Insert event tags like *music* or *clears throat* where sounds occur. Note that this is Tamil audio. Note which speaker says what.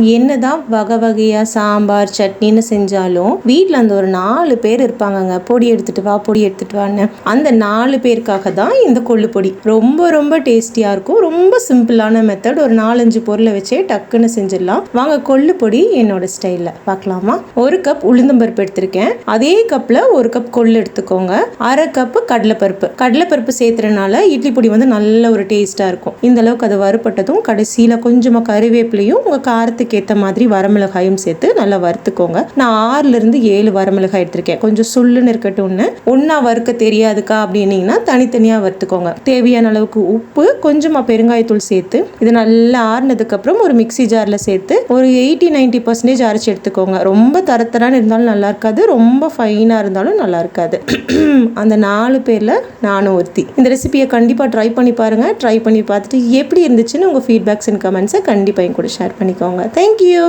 Speaker 1: என்னதான் வகை வகையாக சாம்பார் சட்னின்னு செஞ்சாலும் வீட்டில் அந்த ஒரு நாலு பேர் இருப்பாங்கங்க. பொடி எடுத்துட்டு வா பொடி எடுத்துட்டு வான்னு. அந்த நாலு பேருக்காக தான் இந்த கொள்ளு பொடி. ரொம்ப ரொம்ப டேஸ்டியாக இருக்கும். ரொம்ப சிம்பிளான மெத்தட் ஒரு நாலஞ்சு பொருளை வச்சே டக்குன்னு செஞ்சிடலாம். வாங்க கொள்ளு பொடி என்னோட ஸ்டைலில் பார்க்கலாமா? ஒரு கப் உளுந்தம்பருப்பு எடுத்திருக்கேன். அதே கப்பில் ஒரு கப் கொள்ளு எடுத்துக்கோங்க. அரை கப்பு கடலைப்பருப்பு. கடலைப்பருப்பு சேர்த்துறனால இட்லி பொடி வந்து நல்ல ஒரு டேஸ்ட்டாக இருக்கும். இந்த அளவுக்கு அது வறுப்பட்டதும் கடைசியில் கொஞ்சமாக கருவேப்பிலையும் உங்கள் காரத்துக்கு காரத்துக்கு ஏற்ற மாதிரி வரமிளகாயும் சேர்த்து நல்லா வறுத்துக்கோங்க. நான் ஆறுலேருந்து ஏழு வரமிளகாய் எடுத்திருக்கேன். கொஞ்சம் சுள்ளுன்னு இருக்கட்டும்னு ஒன்றா வறுக்க தெரியாதுக்கா அப்படின்னீங்கன்னா தனித்தனியாக வறுத்துக்கோங்க. தேவையான அளவுக்கு உப்பு கொஞ்சமாக பெருங்காயத்தூள் சேர்த்து இது நல்லா ஆறுனதுக்கப்புறம் ஒரு மிக்சி ஜாரில் சேர்த்து ஒரு எயிட்டி நைன்டி பர்சன்டேஜ் அரைச்சி எடுத்துக்கோங்க. ரொம்ப தரத்தரான்னு இருந்தாலும் நல்லா இருக்காது. ரொம்ப ஃபைனாக இருந்தாலும் நல்லா இருக்காது. *clears throat* அந்த நாலு பேரில் நானும் ஒருத்தி. இந்த ரெசிபியை கண்டிப்பாக ட்ரை பண்ணி பாருங்கள் ட்ரை பண்ணி பார்த்துட்டு எப்படி இருந்துச்சுன்னு உங்கள் ஃபீட்பேக்ஸ் அண்ட் கமெண்ட்ஸை கண்டிப்பாக என் கூட ஷேர் பண்ணிக்கோங்க. Thank you.